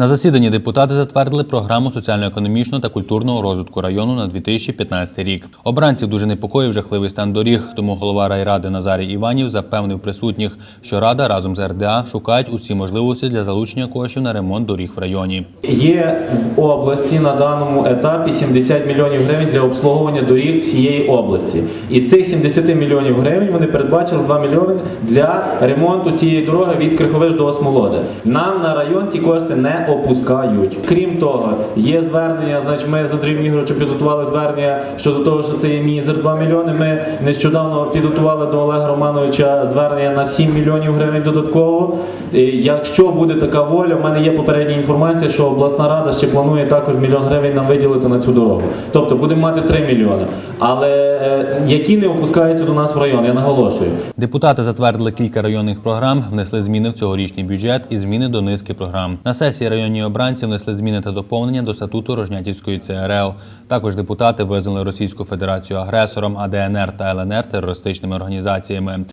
На засіданні депутати затвердили програму соціально-економічного та культурного розвитку району на 2015 рік. Обранців дуже непокоїв жахливий стан доріг, тому голова райради Назарій Іванів запевнив присутніх, що рада разом з РДА шукають усі можливості для залучення коштів на ремонт доріг в районі. Є в області на даному етапі 70 мільйонів гривень для обслуговування доріг всієї області. Із цих 70 мільйонів гривень вони передбачили 2 мільйони для ремонту цієї дороги від Криховиш до Осмолоди. Нам на район ці кошти не опускають. Крім того, є звернення, значить ми з Андрієм Ігоровичем підготували звернення щодо того, що це є мізер 2 мільйони. Ми нещодавно підготували до Олега Романовича звернення на 7 мільйонів гривень додатково. І Якщо буде така воля, в мене є попередня інформація, що обласна рада ще планує також мільйон гривень нам виділити на цю дорогу. Тобто будемо мати 3 мільйони. Але е, які не опускаються до нас в район, я наголошую. Депутати затвердили кілька районних програм, внесли зміни в цьогорічний бюджет і зміни до низки програм. На сесії районні обранці внесли зміни та доповнення до статуту Рожнятівської ЦРЛ. Також депутати визнали Російську Федерацію агресором, а ДНР та ЛНР терористичними організаціями.